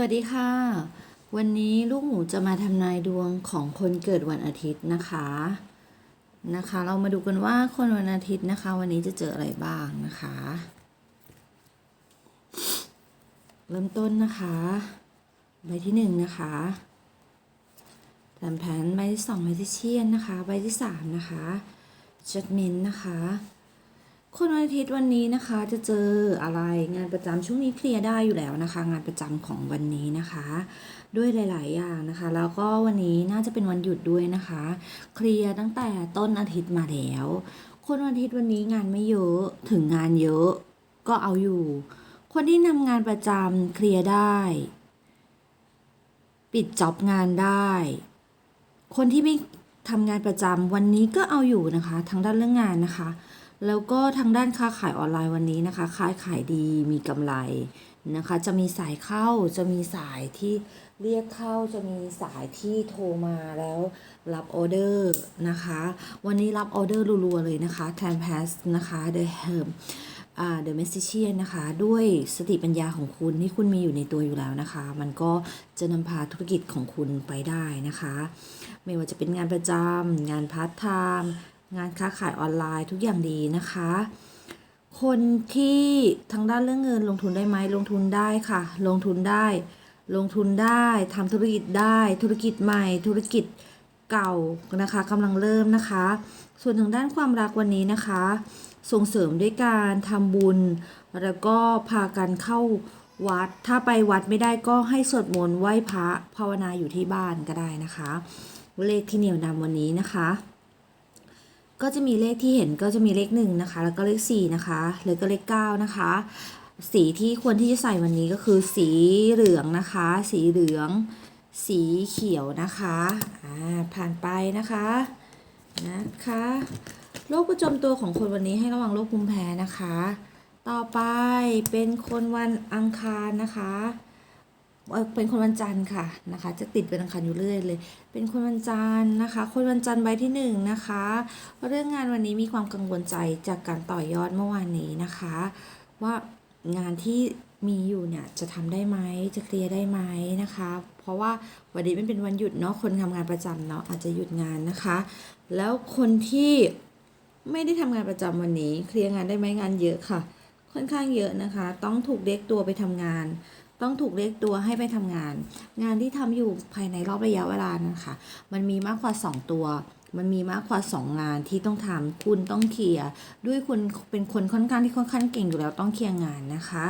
วัสดีค่ะ วันนี้ลูกหมูจะมาทำนายดวงของคนเกิดวันอาทิตย์นะคะนะคะ เรามาดูกันว่าคนวันอาทิตย์นะคะ วันนี้จะเจออะไรบ้างนะคะ เริ่มต้นนะคะใบที่หนึ่งนะคะแผนแผนใบที่สองใบที่เชียนนะคะ ใบที่สามนะคะจัดเมนนะคะ คนวันอาทิตย์วันนี้นะคะจะเจออะไรงานประจำช่วงนี้เคลียร์ได้อยู่แล้วนะคะ งานประจำของวันนี้นะคะ ด้วยหลาย ๆ อย่างนะคะ แล้วก็วันนี้น่าจะเป็นวันหยุดด้วยนะคะ เคลียร์ตั้งแต่ต้นอาทิตย์มาแล้ว คนวันอาทิตย์วันนี้งานไม่เยอะถึงงานเยอะก็เอาอยู่ คนที่ทำงานประจำเคลียร์ได้ ปิดจ็อบงานได้ คนที่ไม่ทำงานประจำวันนี้ก็เอาอยู่นะคะทางด้านเรื่องงานนะคะ แล้วก็ทางด้านค้าขายออนไลน์วันนี้นะคะค้าขายดีมีกำไรนะคะ จะมีสายเข้าจะมีสายที่เรียกเข้าจะมีสายที่โทรมาแล้วรับออเดอร์นะคะ วันนี้รับออเดอร์รัวๆเลยนะคะแทนแพสนะคะ The Herm อ่า The Magician นะคะ ด้วยสติปัญญาของคุณที่คุณมีอยู่ในตัวอยู่แล้วนะคะ มันก็จะนำพาธุรกิจของคุณไปได้นะคะ ไม่ว่าจะเป็นงานประจำงานพาร์ทไทม์ งานค้าขายออนไลน์ทุกอย่างดีนะคะ คนที่ทางด้านเรื่องเงินลงทุนได้ไหมลงทุนได้ค่ะ ลงทุนได้ ลงทุนได้ทำธุรกิจได้ ธุรกิจใหม่ ธุรกิจเก่านะคะกำลังเริ่มนะคะ ส่วนทางด้านความรักวันนี้นะคะ ส่งเสริมด้วยการทำบุญ แล้วก็พากันเข้าวัด ถ้าไปวัดไม่ได้ก็ให้สวดมนต์ไหว้พระภาวนาอยู่ที่บ้านก็ได้นะคะ เลขที่เหนี่ยวนำวันนี้นะคะ ก็จะมีเลขที่เห็นก็จะมีเลขหนึ่งนะคะ แล้วก็เลขสี่นะคะแล้วก็เลขเก้านะคะ สีที่ควรที่จะใส่วันนี้ก็คือสีเหลืองนะคะ สีเหลือง สีเขียวนะคะอ่าผ่านไปนะคะนะคะโรคประจำตัวของคนวันนี้ให้ระวังโรคภูมิแพ้นะคะ ต่อไปเป็นคนวันอังคารนะคะ เป็นคนวันจันทร์ค่ะนะคะ จะติดเป็นอังคารอยู่เรื่อยเลย เป็นคนวันจันทร์นะคะ คนวันจันทร์ใบที่หนึ่งนะคะ เรื่องงานวันนี้มีความกังวลใจจากการต่อยอดเมื่อวานนี้นะคะ ว่างานที่มีอยู่เนี่ยจะทำได้ไหมจะเคลียร์ได้ไหมนะคะ เพราะว่าวันนี้มันเป็นวันหยุดเนาะคนทำงานประจำเนาะอาจจะหยุดงานนะคะ แล้วคนที่ไม่ได้ทำงานประจำวันนี้ เคลียร์งานได้ไหมงานเยอะค่ะ ค่อนข้างเยอะนะคะ ต้องถูกเรียกตัวไปทำงาน ต้องถูกเรียกตัวให้ไปทำงาน งานที่ทำอยู่ภายในรอบระยะเวลานะคะ มันมีมากกว่า 2 ตัว มันมีมากกว่า 2 งานที่ต้องทำคุณต้องเคลียร์ด้วยคุณเป็นคนค่อนข้างที่ค่อนข้างเก่งอยู่แล้วต้องเคลียร์งานนะคะ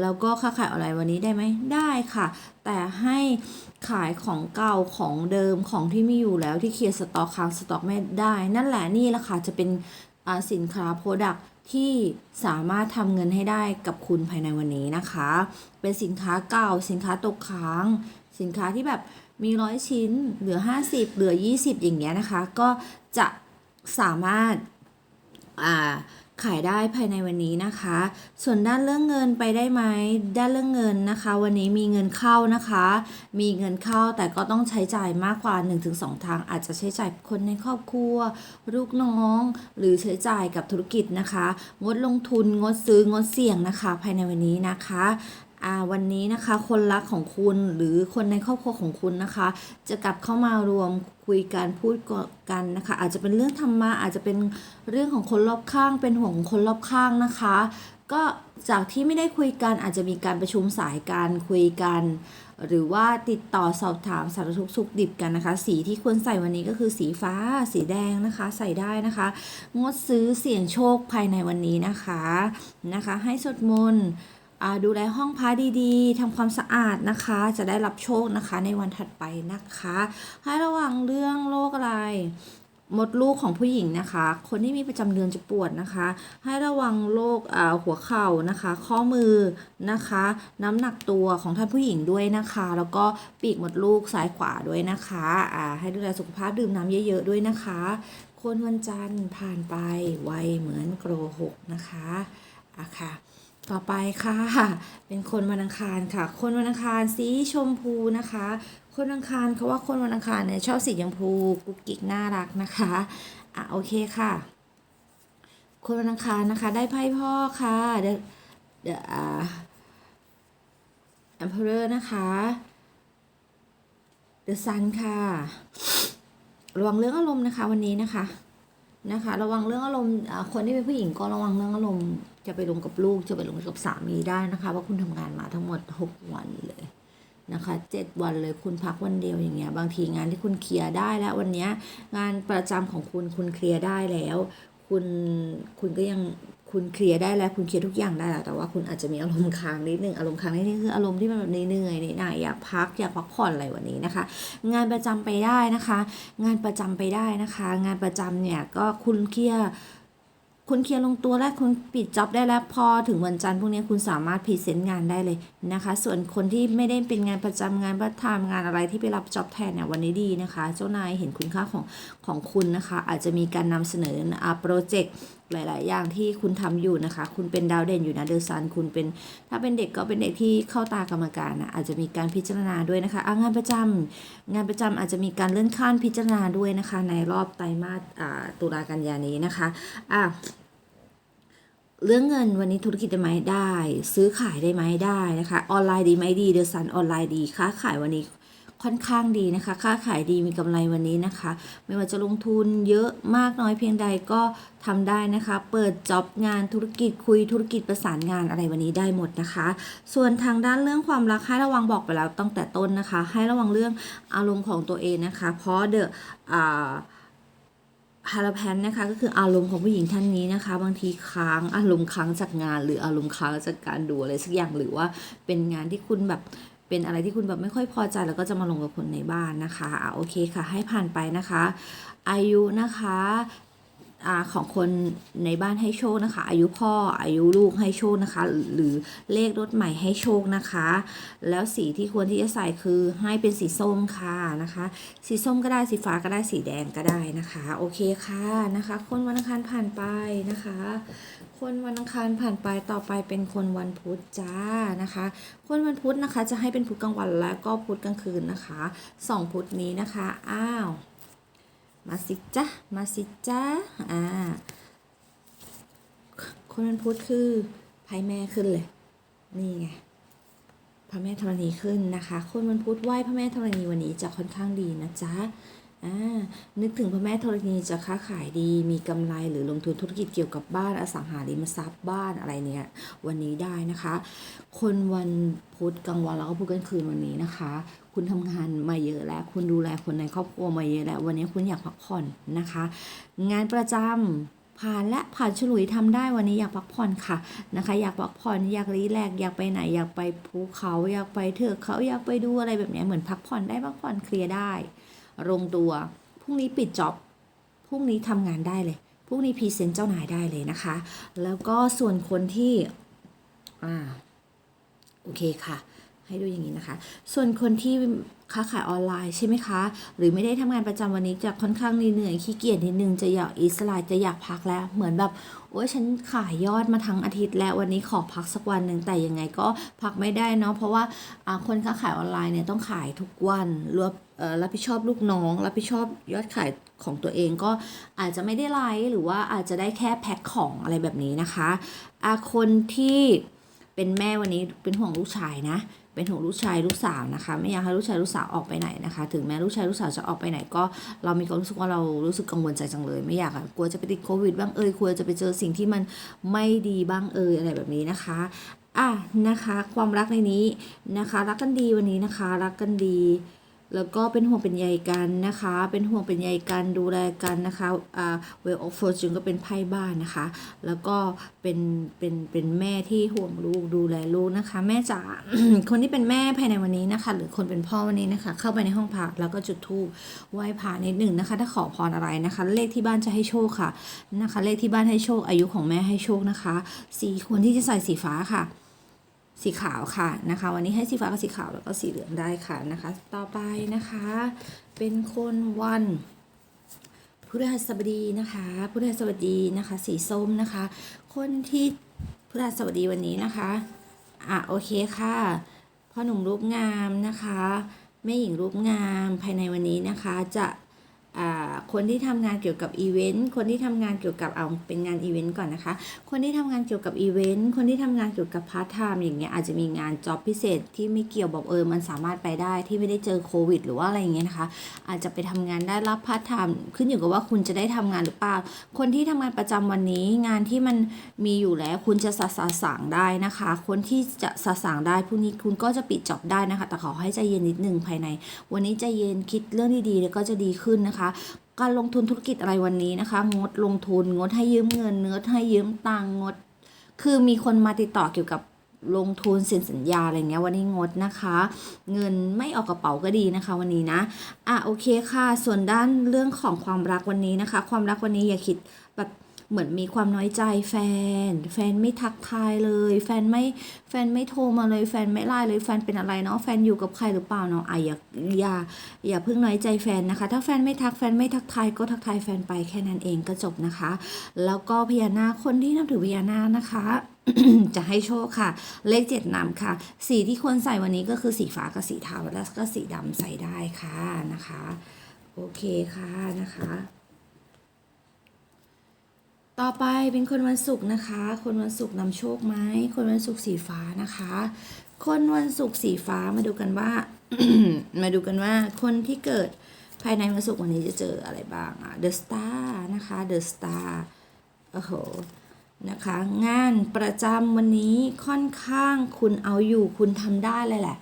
แล้วก็ค้าขายออนไลน์วันนี้ได้ไหมได้ค่ะ แต่ให้ขายของเก่าของเดิมของที่มีอยู่แล้วที่เคลียร์สต็อกค้างสต็อกไม่ได้ นั่นแหละนี่แหละค่ะจะเป็นสินค้าโปรดัก ที่สามารถทำเงินให้ได้กับคุณภายในวันนี้นะคะ เป็นสินค้าเก่า สินค้าตกค้าง สินค้าที่แบบมีร้อยชิ้น เหลือ 50 เหลือ 20 อย่างเงี้ยนะคะ ก็จะสามารถอ่า ขายได้ภายในวันนี้นะคะ ส่วนด้านเรื่องเงินไปได้ไหมด้านเรื่องเงินนะคะ วันนี้มีเงินเข้านะคะ มีเงินเข้าแต่ก็ต้องใช้จ่ายมากกว่า 1-2 ทาง อาจจะใช้จ่ายคนในครอบครัว ลูกน้อง หรือใช้จ่ายกับธุรกิจนะคะ งดลงทุนงดซื้องดเสี่ยงนะคะ ภายในวันนี้นะคะ อ่าวันนี้นะคะคนรักของคุณหรือคนในครอบครัวของคุณนะคะ จะกลับเข้ามารวมคุยกันพูดกันนะคะ อาจจะเป็นเรื่องธรรมะอาจจะเป็นเรื่องของคนรอบข้าง เป็นห่วงของคนรอบข้างนะคะ ก็จากที่ไม่ได้คุยกันอาจจะมีการประชุมสายการคุยกัน หรือว่าติดต่อสอบถามสารทุกข์สุขดิบกันนะคะ สีที่ควรใส่วันนี้ก็คือสีฟ้า สีแดงนะคะ ใส่ได้นะคะ งดซื้อเสี่ยงโชคภายในวันนี้นะคะนะคะ ให้สวดมนต์ ดูแลห้องพักดีๆทำความสะอาดนะคะ จะได้รับโชคนะคะในวันถัดไปนะคะ ให้ระวังเรื่องโรคอะไรมดลูกของผู้หญิงนะคะ คนที่มีประจำเดือนจะปวดนะคะ ให้ระวังโรคหัวเข่านะคะ ข้อมือนะคะ น้ำหนักตัวของท่านผู้หญิงด้วยนะคะ แล้วก็ปีกมดลูกซ้ายขวาด้วยนะคะอ่าให้ดูแลสุขภาพดื่มน้ำเยอะ ๆ ด้วยนะคะ คนวันจันทร์ผ่านไปไวเหมือนโกรหกนะคะอะค่ะ ต่อไปค่ะ เป็นคนวันอังคารค่ะ คนวันอังคารสีชมพูนะคะ คนอังคารเขาว่าคนวันอังคารเนี่ยชอบสีชมพูกุ๊กกิ๊กน่ารักนะคะอะโอเคค่ะ คนวันอังคารนะคะ ได้ไพ่พ่อค่ะเดี๋ยวเดี๋ยวอ่า Emperor นะคะ The Sun ค่ะระวังเรื่องอารมณ์นะคะวันนี้นะคะ นะคะ ระวังเรื่องอารมณ์คนที่เป็นผู้หญิงก็ระวังเรื่องอารมณ์จะไปลงกับลูกจะไปลงกับสามีได้นะคะว่าคุณทำงานมาทั้งหมด 6 วันเลยนะคะ7วันเลยคุณพักวันเดียวอย่างเงี้ยบางทีงานที่คุณเคลียร์ได้แล้ววันนี้งานประจำของคุณคุณเคลียร์ได้แล้ว คุณคุณก็ยัง คุณเคลียร์ได้แล้วคุณเคลียร์ทุกอย่างได้แล้วแต่ว่าคุณอาจจะมีอารมณ์ค้างนิดนึงอารมณ์ค้างนิดนึงคืออารมณ์ที่มันแบบเหนื่อยๆเหน่อยอยากพักอยากพักผ่อนอะไรวันนี้นะคะ งานประจำไปได้นะคะ งานประจำไปได้นะคะ งานประจำเนี่ยก็คุณเคลียร์คุณเคลียร์ลงตัวแล้วคุณปิดจ็อบได้แล้วพอถึงวันจันทร์พวกนี้คุณสามารถพรีเซนต์งานได้เลยนะคะ ส่วนคนที่ไม่ได้เป็นงานประจำงานประทามงานอะไรที่ไปรับจ็อบแทนเนี่ยวันนี้ดีนะคะ เจ้านายเห็นคุณค่าของของคุณนะคะ อาจจะมีการนำเสนออาโปรเจกต์ หลาย ๆ อย่างที่คุณทำอยู่นะคะ คุณเป็นดาวเด่นอยู่นะเดอะซันคุณเป็นถ้าเป็นเด็กก็เป็นเด็กที่เข้าตากรรมการนะอาจจะมีการพิจารณาด้วยนะคะอะงานประจำงานประจำอาจจะมีการเลื่อนขั้นพิจารณาด้วยนะคะ ในรอบไตรมาสตุลากันยานี้นะคะอะเรื่องเงินวันนี้ธุรกิจได้ไหมได้ ซื้อขายได้ไหมได้นะคะ ออนไลน์ดีไหมดีเดอะซันออนไลน์ดีค้าขายวันนี้ ค่อนข้างดีนะคะค้าขายดีมีกำไรวันนี้นะคะ ไม่ว่าจะลงทุนเยอะมากน้อยเพียงใดก็ทำได้นะคะ เปิดจ็อบงานธุรกิจคุยธุรกิจประสานงานอะไรวันนี้ได้หมดนะคะ ส่วนทางด้านเรื่องความรักให้ระวังบอกไปแล้วตั้งแต่ต้นนะคะ ให้ระวังเรื่องอารมณ์ของตัวเองนะคะ เพราะเดอะฮาราแพนนะคะก็คืออารมณ์ของผู้หญิงท่านนี้นะคะ บางทีค้างอารมณ์ค้างจากงาน หรืออารมณ์ค้างจากการดูอะไรสักอย่างหรือว่าเป็นงานที่คุณแบบ เป็นอะไรที่คุณแบบไม่ค่อยพอใจแล้วก็จะมาลงกับคนในบ้านนะคะอะโอเคค่ะ ให้ผ่านไปนะคะ อายุนะคะ ของคนในบ้านให้โชคนะคะ อายุพ่ออายุลูกให้โชคนะคะ หรือเลขรถใหม่ให้โชคนะคะ แล้วสีที่ควรที่จะใส่คือให้เป็นสีส้มค่ะนะคะ สีส้มก็ได้สีฟ้าก็ได้สีแดงก็ได้นะคะ โอเคค่ะนะคะ คนวันอังคารผ่านไปนะคะ คนวันอังคารผ่านไปต่อไปเป็นคนวันพุธจ้านะคะ คนวันพุธนะคะจะให้เป็นพุธกลางวันและก็พุธกลางคืนนะคะสองพุธนี้นะคะอ้าว มาสิจ้ามาสิจ้าอ่า คนวันพุธคือไพ่แม่ขึ้นเลย นี่ไงพระแม่ธรณีขึ้นนะคะ คนวันพุธไหว้พระแม่ธรณีวันนี้จะค่อนข้างดีนะจ๊ะ นึกถึงพระแม่ธรณีจะค้าขายดี มีกำไรหรือลงทุนธุรกิจเกี่ยวกับบ้านอสังหาริมทรัพย์บ้านอะไรเนี่ยวันนี้ได้นะคะ คนวันพุธกลางวันแล้วก็พุธกลางคืนวันนี้นะคะ คุณทำงานมาเยอะแล้ว คุณดูแลคนในครอบครัวมาเยอะแล้ว วันนี้คุณอยากพักผ่อนนะคะ งานประจำผ่านและผ่านฉลุยทำได้วันนี้อยากพักผ่อนค่ะนะคะ อยากพักผ่อนอยากรีแลกอยากไปไหนอยากไปภูเขาอยากไปเถือกเขาอยากไปดูอะไรแบบเนี้ยเหมือนพักผ่อนได้พักผ่อนเคลียร์ได้ ลงตัวพรุ่งนี้ปิดจ็อบพรุ่งนี้ทำงานได้เลยพรุ่งนี้พรีเซนต์เจ้านายได้เลยนะคะ แล้วก็ส่วนคนที่อ่าโอเคค่ะ ให้ดูอย่างนี้นะคะ ส่วนคนที่ค้าขายออนไลน์ใช่ไหมคะ หรือไม่ได้ทำงานประจำวันนี้จะค่อนข้างเหนื่อยขี้เกียจนิดนึงจะอยากอิสระจะอยากพักแล้ว เหมือนแบบโอ้ยฉันขายยอดมาทั้งอาทิตย์แล้ววันนี้ขอพักสักวันหนึ่งแต่ยังไงก็พักไม่ได้เนาะเพราะว่าคนค้าขายออนไลน์เนี่ยต้องขายทุกวันรวม รับผิดชอบลูกน้อง รับผิดชอบยอดขายของตัวเองก็อาจจะไม่ได้ไลฟ์หรือว่าอาจจะได้แค่แพ็คของอะไรแบบนี้นะคะอาคนที่เป็นแม่วันนี้เป็นห่วงลูกชายนะ เป็นห่วงลูกชายลูกสาวนะคะ ไม่อยากให้ลูกชายลูกสาวออกไปไหนนะคะ ถึงแม้ลูกชายลูกสาวจะออกไปไหนก็เรามีความรู้สึกว่าเรารู้สึกกังวลใจจังเลย ไม่อยากอะกลัวจะไปติดโควิดบ้างเอ่ยกลัวจะไปเจอสิ่งที่มันไม่ดีบ้างเอ่ยอะไรแบบนี้นะคะอะนะคะ ความรักในนี้นะคะ รักกันดีวันนี้นะคะ รักกันดี แล้วก็เป็นห่วงเป็นใยกันนะคะ เป็นห่วงเป็นใยกันดูแลกันนะคะอ่า well of fortune ก็เป็นไพ่บ้านนะคะ แล้วก็เป็นเป็นเป็นแม่ที่ห่วงลูกดูแลลูกนะคะ แม่จ๋าคนที่เป็นแม่ภายในวันนี้นะคะ หรือคนเป็นพ่อวันนี้นะคะ เข้าไปในห้องพักแล้วก็จุดธูปไหว้พระนิดหนึ่งนะคะ ถ้าขอพรอะไรนะคะ เลขที่บ้านจะให้โชคค่ะนะคะ เลขที่บ้านให้โชคอายุของแม่ให้โชคนะคะสีควรที่จะใส่สีฟ้าค่ะ สีขาวค่ะนะคะ วันนี้ให้สีฟ้ากับสีขาวแล้วก็สีเหลืองได้ค่ะนะคะ ต่อไปนะคะ เป็นคนวันพฤหัสบดีนะคะพฤหัสบดีนะคะ สีส้มนะคะ คนที่พฤหัสบดีวันนี้นะคะอะโอเคค่ะพ่อหนุ่มรูปงามนะคะแม่หญิงรูปงามภายในวันนี้นะคะ จะ คนที่ทำงานเกี่ยวกับอีเวนต์ คนที่ทำงานเกี่ยวกับเอาเป็นงานอีเวนต์ก่อนนะคะ คนที่ทำงานเกี่ยวกับอีเวนต์ คนที่ทำงานเกี่ยวกับพาร์ทไทม์อย่างเงี้ยอาจจะมีงานจ็อบพิเศษที่ไม่เกี่ยวแบบเออมันสามารถไปได้ที่ไม่ได้เจอโควิด หรือว่าอะไรอย่างเงี้ยนะคะ อาจจะไปทำงานได้รับพาร์ทไทม์ขึ้นอยู่กับว่าคุณจะได้ทำงานหรือเปล่า คนที่ทำงานประจำวันนี้งานที่มันมีอยู่แล้วคุณจะสะสะสางได้นะคะ คนที่จะสะสางได้พรุ่งนี้คุณก็จะปิดจ็อบได้นะคะ แต่ขอให้ใจเย็นนิดนึงภายใน วันนี้ใจเย็นคิดเรื่องดีๆแล้วก็จะดีขึ้นนะคะการลงทุนธุรกิจอะไรวันนี้นะคะ งดลงทุนงดให้ยืมเงินงดให้ยืมตังงด คือมีคนมาติดต่อเกี่ยวกับลงทุนเซ็นสัญญาอะไรเงี้ยวันนี้งดนะคะ เงินไม่ออกกระเป๋าก็ดีนะคะ วันนี้นะอะโอเคค่ะ ส่วนด้านเรื่องของความรักวันนี้นะคะ ความรักวันนี้อย่าคิดแบบ เหมือนมีความน้อยใจแฟน แฟนไม่ทักทายเลย แฟนไม่แฟนไม่โทรมาเลย แฟนไม่ไลน์เลย แฟนเป็นอะไรเนาะ แฟนอยู่กับใครหรือเปล่าเนาะอะอย่าอย่าอย่าเพิ่งน้อยใจแฟนนะคะ ถ้าแฟนไม่ทักแฟนไม่ทักทายก็ทักทายแฟนไปแค่นั้นเองก็จบนะคะ แล้วก็พญานาคคนที่นับถือพญานาคนะคะจะให้โชคค่ะ เลขเจ็ดนำค่ะ สีที่ควรใส่วันนี้ก็คือสีฟ้ากับสีเทาแล้วก็สีดำใส่ได้ค่ะนะคะ โอเคค่ะนะคะ ต่อไปเป็นคนวันศุกร์นะคะ คนวันศุกร์นำโชคไหม คนวันศุกร์สีฟ้านะคะ คนวันศุกร์สีฟ้ามาดูกันว่า มาดูกันว่าคนที่เกิดภายในวันศุกร์วันนี้จะเจออะไรบ้างอะ The Star นะคะ The Star โอ้โห นะคะ งานประจำวันนี้ค่อนข้างคุณเอาอยู่คุณทำได้เลยแหละ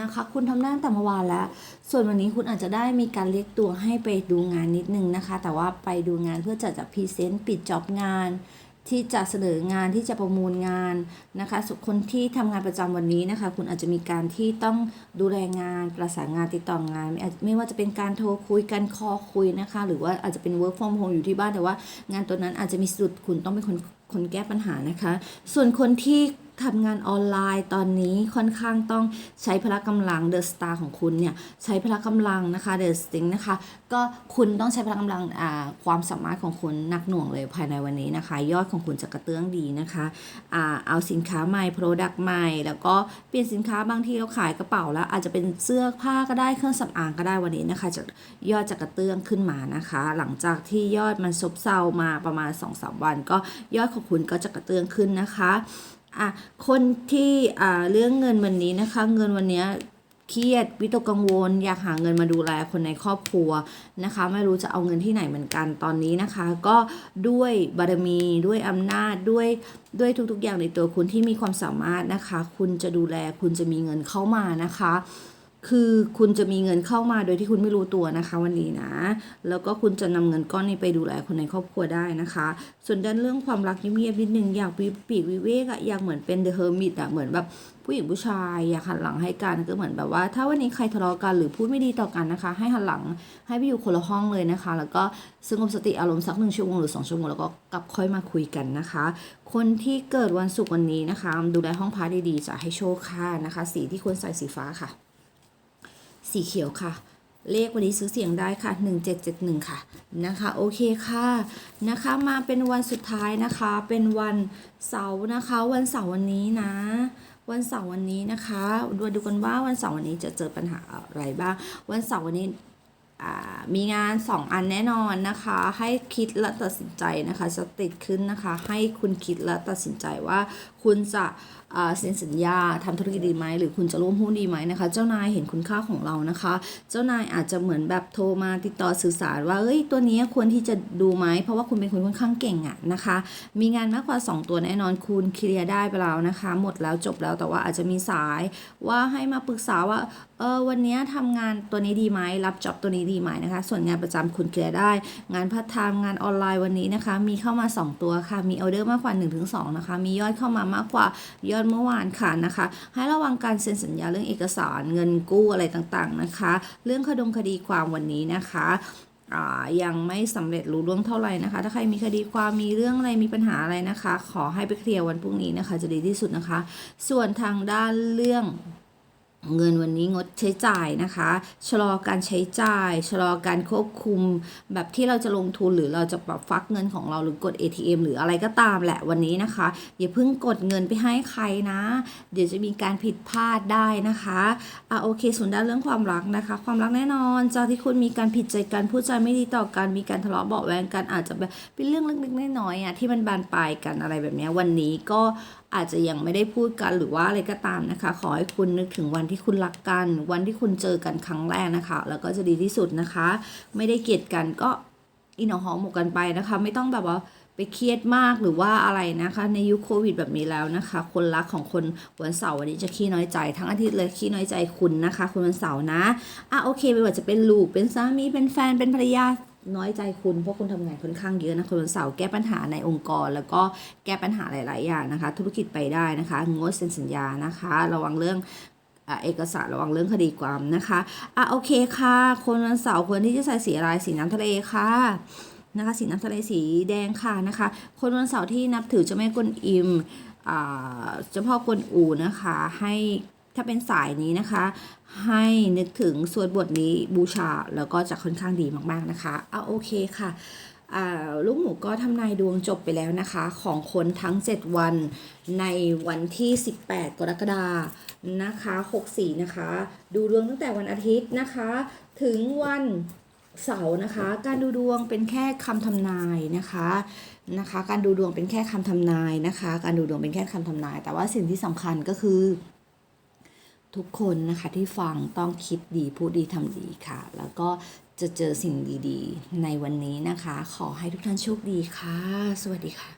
นะคะ คุณทำได้ตั้งแต่เมื่อวานแล้ว ส่วนวันนี้คุณอาจจะได้มีการเรียกตัวให้ไปดูงานนิดนึงนะคะ แต่ว่าไปดูงานเพื่อจะจะพรีเซนต์ปิดจ็อบงาน ที่จะเสนองานที่จะประมูลงานนะคะส่วนคนที่ทำงานประจำวันนี้นะคะ คุณอาจจะมีการที่ต้องดูแลงานประสานงานติดต่องานไม่ไม่ว่าจะเป็นการโทรคุยกันคอคุยนะคะ หรือว่าอาจจะเป็น work from home อยู่ที่บ้านแต่ว่า งานตัวนั้นอาจจะมีสุดคุณต้องเป็นคนคนแก้ปัญหานะคะ ส่วนคนที่ ทำงานออนไลน์ตอนนี้ค่อนข้างต้องใช้พละกำลังเดอะสตาร์ของคุณเนี่ยใช้พละกำลังนะคะเดอะสติงนะคะก็คุณต้องใช้พละกำลังอ่าความสามารถของคุณหนักหน่วงเลยภายในวันนี้นะคะ ยอดของคุณจะกระเตื้องดีนะคะอ่าเอาสินค้าใหม่ Product ใหม่ แล้วก็เปลี่ยนสินค้าบางทีเราขายกระเป๋าแล้ว อาจจะเป็นเสื้อผ้าก็ได้เครื่องสำอางก็ได้วันนี้นะคะจะยอดจะกระเตื้องขึ้นมานะคะ หลังจากที่ยอดมันซบเซามาประมาณ2-3วัน ก็ยอดของคุณก็จะกระเตื้องขึ้นนะคะ อะคนที่อ่าเรื่องเงินวันนี้นะคะ เงินวันนี้เครียดวิตกกังวล อยากหาเงินมาดูแลคนในครอบครัวนะคะ ไม่รู้จะเอาเงินที่ไหนเหมือนกันตอนนี้นะคะ ก็ด้วยบารมีด้วยอำนาจด้วยด้วยทุกๆอย่างในตัวคุณที่มีความสามารถนะคะ คุณจะดูแลคุณจะมีเงินเข้ามานะคะ คือคุณจะมีเงินเข้ามาโดยที่คุณไม่รู้ตัวนะคะ วันนี้นะ แล้วก็คุณจะนำเงินก้อนนี้ไปดูแลคนในครอบครัวได้นะคะ ส่วนด้านเรื่องความรักเงียบๆนิดนึงอยากปีปีกวิเวกอะอยากเหมือนเป็นเดอะเฮอร์มิตอะเหมือนแบบผู้หญิงผู้ชายอยากหันหลังให้กันก็เหมือนแบบว่า ถ้าวันนี้ใครทะเลาะกันหรือพูดไม่ดีต่อกันนะคะ ให้หันหลังให้ไปอยู่คนละห้องเลยนะคะ แล้วก็สงบสติอารมณ์สักหนึ่งชั่วโมงหรือสองชั่วโมงแล้วก็กลับค่อยมาคุยกันนะคะ คนที่เกิดวันศุกร์วันนี้นะคะ ดูแลห้องพักดีๆจะให้โชคค่ะนะคะ สีที่ควรใส่สีฟ้าค่ะ สีเขียวค่ะ เลขวันนี้ซื้อเสียงได้ค่ะ 1771 ค่ะนะคะโอเคค่ะนะคะมาเป็นวันสุดท้ายนะคะ เป็นวันเสาร์นะคะ วันเสาร์วันนี้นะวันเสาร์วันนี้นะคะดูดูกันว่าวันเสาร์วันนี้จะเจอปัญหาอะไรบ้าง วันเสาร์วันนี้อ่ามีงาน 2 อันแน่นอนนะคะ ให้คิดและตัดสินใจนะคะจะติดขึ้นนะคะ ให้คุณคิดและตัดสินใจว่าคุณจะเซ็นสัญญาทำธุรกิจดีไหมหรือคุณจะร่วมหุ้นดีไหมนะคะ เจ้านายเห็นคุณค่าของเรานะคะ เจ้านายอาจจะเหมือนแบบโทรมาติดต่อสื่อสารว่าเอ้ยตัวนี้ควรที่จะดูไหมเพราะว่าคุณเป็นคนค่อนข้างเก่งอะนะคะ มีงานมากกว่า 2 ตัวแน่นอนคุณเคลียร์ได้ไปแล้วนะคะ หมดแล้วจบแล้วแต่ว่าอาจจะมีสายว่าให้มาปรึกษาว่าเออวันนี้ทำงานตัวนี้ดีไหมรับจ็อบตัวนี้ดีไหมนะคะ ส่วนงานประจำคุณเคลียร์ได้ งานพัฒนางานออนไลน์วันนี้นะคะ มีเข้ามา 2 ตัวค่ะมีออเดอร์มากกว่า1-2นะคะมียอดเข้ามามากกว่ายอดเมื่อวานค่ะนะคะ ให้ระวังการเซ็นสัญญาเรื่องเอกสารเงินกู้อะไรต่างๆนะคะ เรื่องคดงคดีความวันนี้นะคะยังไม่สำเร็จรู้ล่วงเท่าไหร่นะคะ ถ้าใครมีคดีความมีเรื่องอะไรมีปัญหาอะไรนะคะ ขอให้ไปเคลียร์วันพรุ่งนี้นะคะ จะดีที่สุดนะคะ ส่วนทางด้านเรื่อง เงินวันนี้งดใช้จ่ายนะคะ ชะลอการใช้จ่าย ชะลอการควบคุม แบบที่เราจะลงทุนหรือเราจะแบบฟักเงินของเราหรือกด ATM หรืออะไรก็ตามแหละวันนี้นะคะ อย่าเพิ่งกดเงินไปให้ใครนะ เดี๋ยวจะมีการผิดพลาดได้นะคะอะโอเคส่วนด้านเรื่องความรักนะคะ ความรักแน่นอนจากที่คุณมีการผิดใจกันพูดจาไม่ดีต่อกันมีการทะเลาะเบาะแวงกันอาจจะแบบเป็นเรื่องเล็กๆน้อยๆอะที่มันบานปลายกันอะไรแบบนี้วันนี้ก็อาจจะยังไม่ได้พูดกันหรือว่าอะไรก็ตามนะคะ ขอให้คุณนึกถึงวันที่คุณรักกัน วันที่คุณเจอกันครั้งแรกนะคะ แล้วก็จะดีที่สุดนะคะ ไม่ได้เกลียดกันก็อินเอาหอมหมกกันไปนะคะ ไม่ต้องแบบว่าไปเครียดมากหรือว่าอะไรนะคะ ในยุคโควิดแบบนี้แล้วนะคะ คนรักของคนวันเสาร์วันนี้จะขี้น้อยใจทั้งอาทิตย์เลยขี้น้อยใจคุณนะคะคุณวันเสาร์นะอะโอเคไม่ว่าจะเป็นลูกเป็นสามีเป็นแฟนเป็นภรรยา น้อยใจคุณเพราะคุณทำงานค่อนข้างเยอะนะคุณวันเสาร์แก้ปัญหาในองค์กร แล้วก็แก้ปัญหาหลาย ๆ อย่างนะคะ ธุรกิจไปได้นะคะงดเซ็นสัญญานะคะ ระวังเรื่องเอกสารระวังเรื่องคดีความนะคะอะโอเคค่ะ คนวันเสาร์ควรที่จะใส่สีอะไรสีน้ำทะเลค่ะนะคะสีน้ำทะเลสีแดงค่ะนะคะ คนวันเสาร์ที่นับถือเจ้าแม่กวนอิมอ่าเจ้าพ่อกวนอูนะคะให้ ถ้าเป็นสายนี้นะคะ ให้นึกถึงสวดบทนี้บูชาแล้วก็จะค่อนข้างดีมากๆนะคะเอะโอเคค่ะลูกหมูก็ทำนายดวงจบไปแล้วนะคะ ของคนทั้ง 7 วันในวันที่ 18 กรกฎานะคะ 64 นะคะ ดูดวงตั้งแต่วันอาทิตย์นะคะ ถึงวันเสาร์นะคะ การดูดวงเป็นแค่คำทำนายนะคะนะคะ การดูดวงเป็นแค่คำทำนายนะคะ การดูดวงเป็นแค่คำทำนาย แต่ว่าสิ่งที่สำคัญก็คือ ทุกคนนะคะที่ฟังต้องคิดดีพูดดีทำดีค่ะ แล้วก็จะเจอสิ่งดีๆ ในวันนี้นะคะ ขอให้ทุกท่านโชคดีค่ะ สวัสดีค่ะ